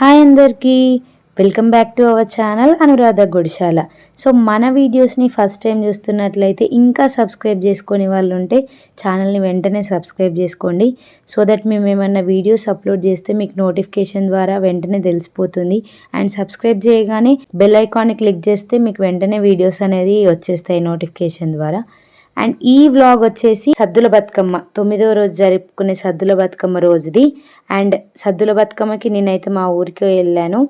Hi అందరికీ. Welcome back to our channel Anuradha Gudishala. So మన వీడియోస్ని ఫస్ట్ టైం చూస్తున్నట్లయితే ఇంకా సబ్స్క్రైబ్ చేసుకునే వాళ్ళు ఉంటే ఛానల్ని వెంటనే సబ్స్క్రైబ్ చేసుకోండి. సో దట్ మేము ఏమన్నా వీడియోస్ అప్లోడ్ చేస్తే మీకు నోటిఫికేషన్ ద్వారా వెంటనే తెలిసిపోతుంది. అండ్ సబ్స్క్రైబ్ చేయగానే బెల్ ఐకాన్ని క్లిక్ చేస్తే మీకు వెంటనే వీడియోస్ అనేది వచ్చేస్తాయి నోటిఫికేషన్ ద్వారా. అండ్ ఈ వ్లాగ్ వచ్చేసి సద్దుల బతుకమ్మ తొమ్మిదో రోజు జరుపుకునే సద్దుల బతుకమ్మ రోజుది. అండ్ సద్దుల బతుకమ్మకి నేనైతే మా ఊరికి వెళ్ళాను.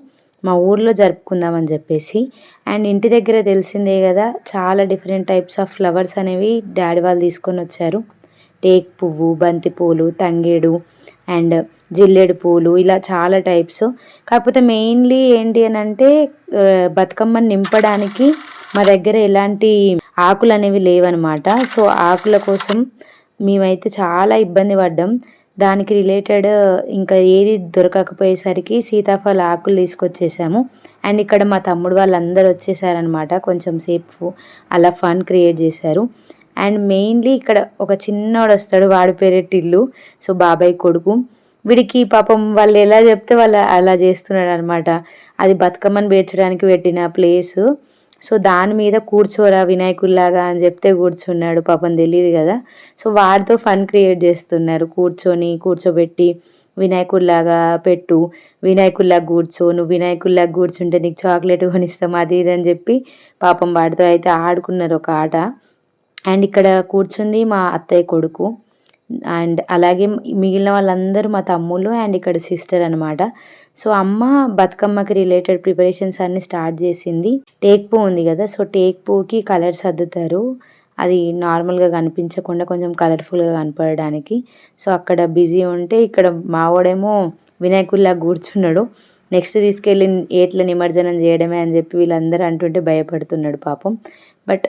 మా ఊర్లో జరుపుకుందామని చెప్పేసి. అండ్ ఇంటి దగ్గర తెలిసిందే కదా చాలా డిఫరెంట్ టైప్స్ ఆఫ్ ఫ్లవర్స్ అనేవి డాడీ వాళ్ళు తీసుకొని వచ్చారు. టేక్ పువ్వు బంతి పూలు తంగేడు అండ్ జిల్లేడు పూలు ఇలా చాలా టైప్స్ కాకపోతే మెయిన్లీ ఏంటి అని అంటే బతుకమ్మని నింపడానికి మా దగ్గర ఎలాంటి ఆకులు అనేవి లేవన్నమాట సో ఆకుల కోసం మేమైతే చాలా ఇబ్బంది పడ్డాం. దానికి రిలేటెడ్ ఇంకా ఏది దొరకకపోయేసరికి సీతాఫల ఆకులు తీసుకొచ్చేసాము. అండ్ ఇక్కడ మా తమ్ముడు వాళ్ళందరూ వచ్చేసారనమాట. కొంచెం సేపు అలా ఫన్ క్రియేట్ చేశారు. అండ్ మెయిన్లీ ఇక్కడ ఒక చిన్నోడు వస్తాడు వాడి పేరెట్టిల్లు సో బాబాయ్ కొడుకు. వీడికి పాపం వాళ్ళు ఎలా చెప్తే వాళ్ళు అలా చేస్తున్నాడు అనమాట అది బతుకమ్మని పేర్చడానికి పెట్టిన ప్లేసు. సో దాని మీద కూర్చోరా వినాయకుడిలాగా అని చెప్తే కూర్చున్నాడు. పాపం తెలియదు కదా. సో వాడితో ఫన్ క్రియేట్ చేస్తున్నారు. కూర్చొని కూర్చోబెట్టి వినాయకుడిలాగా పెట్టు వినాయకుడిలా కూర్చో నువ్వు వినాయకుల్లాగా కూర్చుంటే నీకు చాక్లెట్ కొనిస్తాం అది ఇది అని చెప్పి పాపం వాడితో అయితే ఆడుకున్నారు ఒక ఆట. అండ్ ఇక్కడ కూర్చుంది మా అత్తయ్య కొడుకు. అండ్ అలాగే మిగిలిన వాళ్ళందరూ మా తమ్ముళ్ళు అండ్ ఇక్కడ సిస్టర్ అనమాట సో అమ్మ బతుకమ్మకి రిలేటెడ్ ప్రిపరేషన్స్ అన్నీ స్టార్ట్ చేసింది. టేక్ పూ ఉంది కదా సో టేక్ పూకి కలర్స్ అద్దుతారు అది నార్మల్గా కనిపించకుండా కొంచెం కలర్ఫుల్గా కనపడడానికి. సో అక్కడ బిజీ ఉంటే ఇక్కడ మావాడేమో వినాయకుల్లా కూర్చున్నాడు. నెక్స్ట్ తీసుకెళ్ళి ఏట్ల నిమజ్జనం చేయడమే అని చెప్పి వీళ్ళందరూ అంటుంటే భయపడుతున్నాడు పాపం. బట్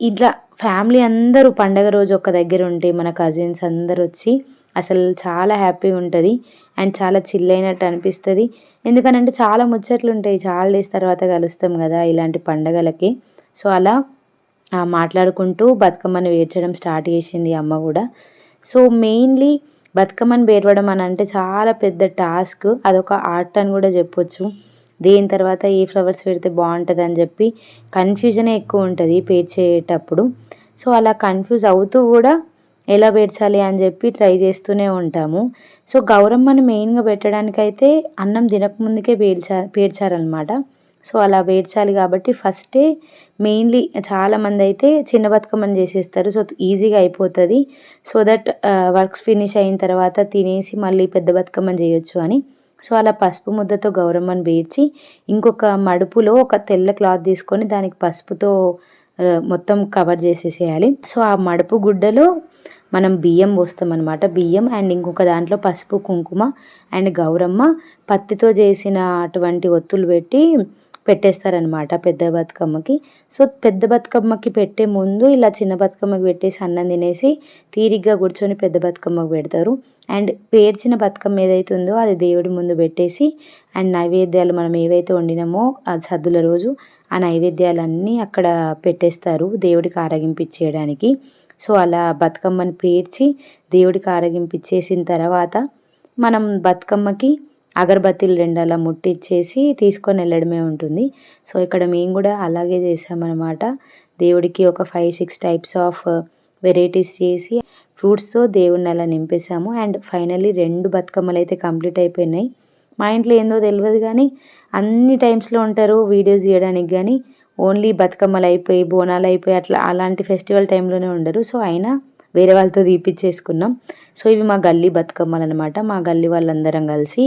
ఇట్లా ఫ్యామిలీ అందరూ పండగ రోజు ఒక దగ్గర ఉంటే మన కజిన్స్ అందరు వచ్చి అసలు చాలా హ్యాపీగా ఉంటుంది. అండ్ చాలా చిల్ అయినట్టు అనిపిస్తుంది. ఎందుకనంటే చాలా ముచ్చట్లు ఉంటాయి చాలా డేస్ తర్వాత కలుస్తాం కదా ఇలాంటి పండగలకి. సో అలా మాట్లాడుకుంటూ బతుకమ్మని వేర్చడం స్టార్ట్ చేసింది అమ్మ కూడా. సో మెయిన్లీ బతుకమ్మని పేర్వడం అని అంటే చాలా పెద్ద టాస్క్. అదొక ఆర్ట్ అని కూడా చెప్పొచ్చు. దేని తర్వాత ఏ ఫ్లవర్స్ పెడితే బాగుంటుంది అని చెప్పి కన్ఫ్యూజనే ఎక్కువ ఉంటుంది పేర్చేటప్పుడు సో అలా కన్ఫ్యూజ్ అవుతూ కూడా ఎలా పేర్చాలి అని చెప్పి ట్రై చేస్తూనే ఉంటాము. సో గౌరమ్మని మెయిన్గా పెట్టడానికైతే అన్నం తినకముందుకే పేర్చా పేర్చారనమాట సో అలా పేర్చాలి కాబట్టి ఫస్టే మెయిన్లీ చాలామంది అయితే చిన్న బతుకమ్మని చేసేస్తారు. సో ఈజీగా అయిపోతుంది. సో దట్ వర్క్స్ ఫినిష్ అయిన తర్వాత తినేసి మళ్ళీ పెద్ద బతుకమ్మని చేయొచ్చు అని. సో అలా పసుపు ముద్దతో గౌరమ్మను పేర్చి ఇంకొక మడుపులో ఒక తెల్ల క్లాత్ తీసుకొని దానికి పసుపుతో మొత్తం కవర్ చేసేసేయాలి. సో ఆ మడుపు గుడ్డలో మనం బియ్యం పోస్తాం అనమాట బియ్యం అండ్ ఇంకొక దాంట్లో పసుపు కుంకుమ అండ్ గౌరమ్మ పత్తితో చేసిన అటువంటి ఒత్తులు పెట్టి పెట్టేస్తారనమాట పెద్ద బతుకమ్మకి. సో పెద్ద బతుకమ్మకి పెట్టే ముందు ఇలా చిన్న బతుకమ్మకి పెట్టేసి అన్నం తినేసి తీరిగ్గా కూర్చొని పెద్ద బతుకమ్మకి పెడతారు. అండ్ పేర్చిన బతుకమ్మ ఏదైతే ఉందో అది దేవుడి ముందు పెట్టేసి అండ్ నైవేద్యాలు మనం ఏవైతే వండినామో ఆ సద్దుల రోజు ఆ నైవేద్యాలన్నీ అక్కడ పెట్టేస్తారు దేవుడికి ఆరగింపించేయడానికి సో అలా బతుకమ్మని పేర్చి దేవుడికి ఆరగింపించేసిన తర్వాత మనం బతుకమ్మకి అగరబత్తీలు రెండు అలా ముట్టిచ్చేసి తీసుకొని వెళ్ళడమే ఉంటుంది. సో ఇక్కడ మేము కూడా అలాగే చేసామన్నమాట దేవుడికి ఒక five six types of varieties చేసి ఫ్రూట్స్తో దేవుడిని అలా నింపేసాము అండ్ ఫైనల్లీ రెండు బతుకమ్మలు అయితే కంప్లీట్ అయిపోయినాయి. మా ఇంట్లో ఏందో తెలియదు కానీ అన్ని టైమ్స్లో ఉంటారు వీడియోస్ తీయడానికి కానీ. ఓన్లీ బతుకమ్మలు అయిపోయి బోనాలు అయిపోయి అట్లా అలాంటి ఫెస్టివల్ టైంలోనే ఉండరు. సో అయినా వేరే వాళ్ళతో తీపిచ్చేసుకున్నాం. సో ఇవి మా గల్లీ బతుకమ్మలు అనమాట మా గల్లీ వాళ్ళందరం కలిసి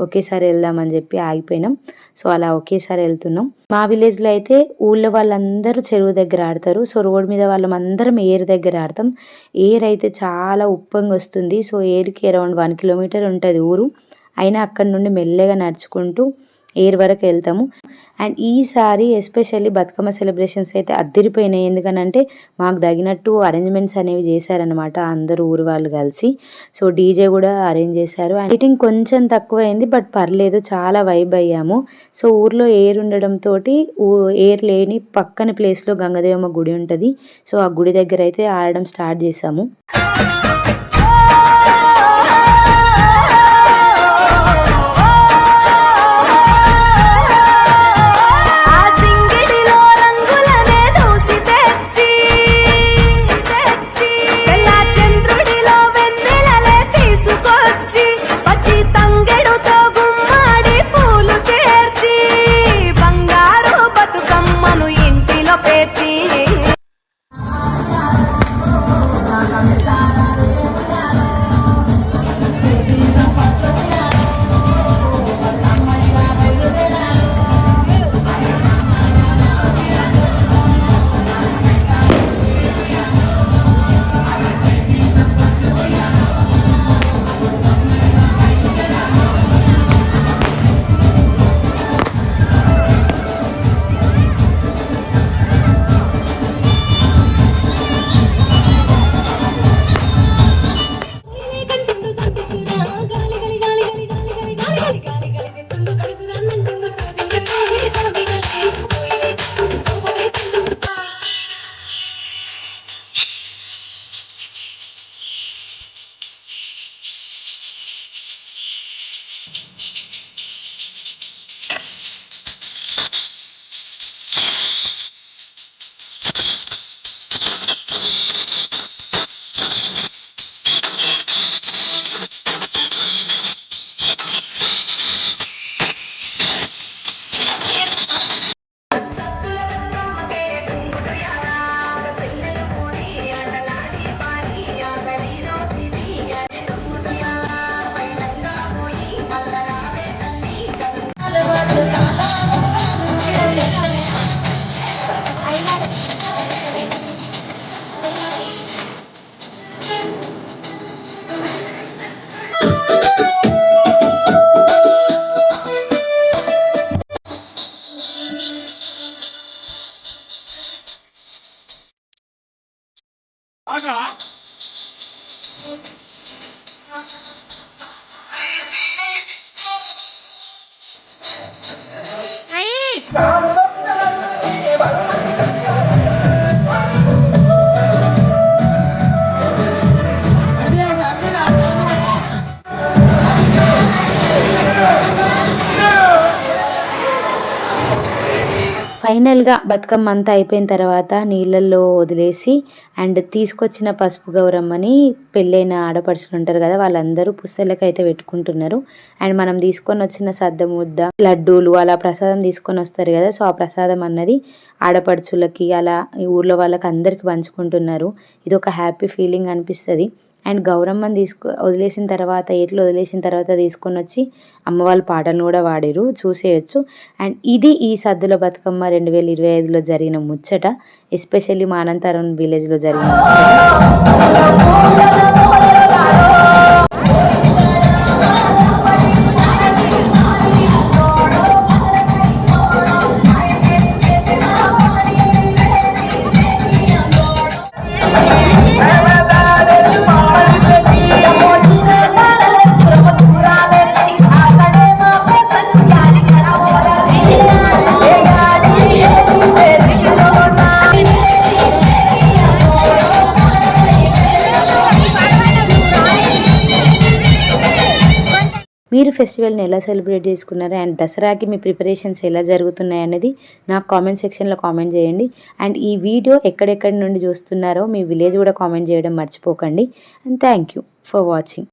ఒకేసారి వెళ్దామని చెప్పి ఆగిపోయినాం. సో అలా ఒకేసారి వెళ్తున్నాం. మా విలేజ్లో అయితే ఊళ్ళో వాళ్ళందరూ చెరువు దగ్గర ఆడతారు. సో రోడ్ మీద వాళ్ళమందరం ఏర్ దగ్గర ఆడతాం. ఏర్ అయితే చాలా ఉప్పంగా వస్తుంది. సో ఏర్కి అరౌండ్ వన్ కిలోమీటర్ ఉంటుంది ఊరు. అయినా అక్కడ నుండి మెల్లగా నడుచుకుంటూ ఎయిర్ వరకు వెళ్తాము. అండ్ ఈసారి ఎస్పెషల్లీ బతుకమ్మ సెలబ్రేషన్స్ అయితే అద్దరిపోయినాయి. ఎందుకనంటే మాకు తగినట్టు అరేంజ్మెంట్స్ అనేవి చేశారనమాట అందరూ ఊరు వాళ్ళు కలిసి. సో డీజే కూడా అరేంజ్ చేశారు. అండ్ లైటింగ్ కొంచెం తక్కువైంది బట్ పర్లేదు చాలా వైబ్ అయ్యాము. సో ఊర్లో ఎయిర్ ఉండడంతో ఎయిర్ లేని పక్కన ప్లేస్లో గంగదేవమ్మ గుడి ఉంటుంది. సో ఆ గుడి దగ్గర అయితే ఆడడం స్టార్ట్ Krishna. ఫైనల్గా బతుకమ్మ అంతా అయిపోయిన తర్వాత నీళ్ళల్లో వదిలేసి అండ్ తీసుకొచ్చిన పసుపు గౌరమ్మని పెళ్ళైన ఆడపడుచులు ఉంటారు కదా వాళ్ళందరూ పుస్తలకి అయితే పెట్టుకుంటున్నారు. అండ్ మనం తీసుకొని వచ్చిన సద్ద ముద్ద లడ్డూలు అలా ప్రసాదం తీసుకొని వస్తారు కదా సో ఆ ప్రసాదం అన్నది ఆడపడుచులకి అలా ఈ ఊర్లో వాళ్ళకి అందరికీ పంచుకుంటున్నారు. ఇది ఒక హ్యాపీ ఫీలింగ్ అనిపిస్తుంది. అండ్ గౌరమ్మని తీసుకు వదిలేసిన తర్వాత ఎట్లు వదిలేసిన తర్వాత తీసుకొని వచ్చి అమ్మ వాళ్ళ పాటలను కూడా వాడారు చూసేయచ్చు. అండ్ ఇది ఈ సద్దుల బతుకమ్మ రెండు వేల ఇరవై ఐదులో జరిగిన ముచ్చట ఎస్పెషల్లీ మా అనంతరం విలేజ్లో జరిగిన మీరు ఫెస్టివల్ని ఎలా సెలబ్రేట్ చేసుకున్నారు అండ్ దసరాకి మీ ప్రిపరేషన్స్ ఎలా జరుగుతున్నాయి అనేది నాకు కామెంట్ సెక్షన్లో కామెంట్ చేయండి. అండ్ ఈ వీడియో ఎక్కడెక్కడి నుండి చూస్తున్నారో మీ విలేజ్ కూడా కామెంట్ చేయడం మర్చిపోకండి. And thank you for watching.